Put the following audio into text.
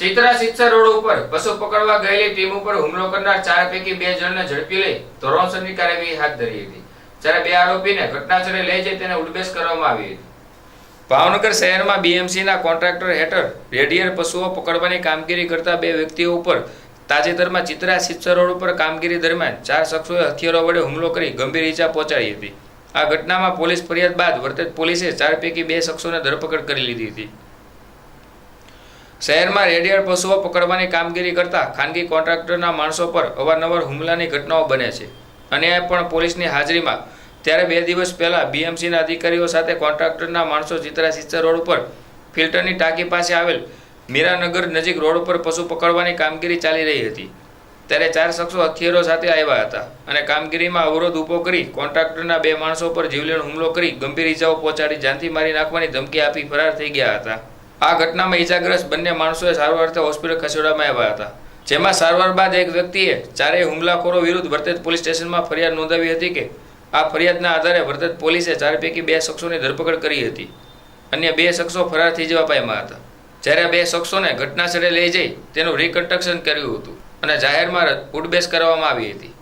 ચિત્રા શિક્ષા રોડ ઉપર પશુ પકડવા ગયેલી ટીમ ઉપર હુમલો કરનાર ચાર પૈકી બે જણને ઝડપી લઈ ધોરણસરની કાર્યવાહી હાથ ધરી હતી. જ્યારે બે આરોપીને ઘટનાસ્થળે લઈ જઈ તેને ઉડબેસ કરવામાં આવી હતી. ભાવનગર શહેરમાં બીએમસીના કોન્ટ્રાક્ટર હેઠળ રેડિયર પશુઓ પકડવાની કામગીરી કરતા બે વ્યક્તિઓ ઉપર તાજેતરમાં ચિત્રા શિક્ષા રોડ ઉપર કામગીરી દરમિયાન ચાર શખ્સોએ હથિયારો વડે હુમલો કરી ગંભીર ઈજા પહોંચાડી હતી. આ ઘટનામાં પોલીસ ફરિયાદ બાદ વર્તેજ પોલીસે ચાર પૈકી બે શખ્સોને ધરપકડ કરી લીધી હતી. શહેરમાં રેડિયર પશુઓ પકડવાની કામગીરી કરતા ખાનગી કોન્ટ્રાક્ટરના માણસો પર અવારનવાર હુમલાની ઘટનાઓ બને છે. અને પણ પોલીસની હાજરીમાં. ત્યારે બે દિવસ પહેલાં બીએમસીના અધિકારીઓ સાથે કોન્ટ્રાક્ટરના માણસો ચિત્રા સિંચર રોડ ઉપર ફિલ્ટરની ટાંકી પાસે આવેલ મીરાનગર નજીક રોડ ઉપર પશુ પકડવાની કામગીરી ચાલી રહી હતી. ત્યારે ચાર શખ્સો હથિયારો સાથે આવ્યા હતા અને કામગીરીમાં અવરોધ ઊભો કરી કોન્ટ્રાક્ટરના બે માણસો પર જીવલેણ હુમલો કરી ગંભીર ઈજાઓ પહોંચાડી જાનથી મારી નાખવાની ધમકી આપી ફરાર થઈ ગયા હતા. આ ઘટનામાં ઈજાગ્રસ્ત બંને માણસોએ સારવાર અર્થે હોસ્પિટલ ખસેડવામાં આવ્યા હતા. જેમાં સારવાર બાદ એક વ્યક્તિએ ચારેય હુમલાખોરો વિરુદ્ધ વર્તેજ પોલીસ સ્ટેશનમાં ફરિયાદ નોંધાવી હતી કે આ ફરિયાદના આધારે વર્તેજ પોલીસે ચાર પૈકી બે શખ્સોની ધરપકડ કરી હતી. અન્ય બે શખ્સો ફરાર થઈ જવા પામ્યા હતા. જ્યારે બે શખ્સોને ઘટનાસ્થળે લઈ જઈ તેનું રિકન્સ્ટ્રક્શન કર્યું હતું અને જાહેરમાં ઉડબેસ કરવામાં આવી હતી.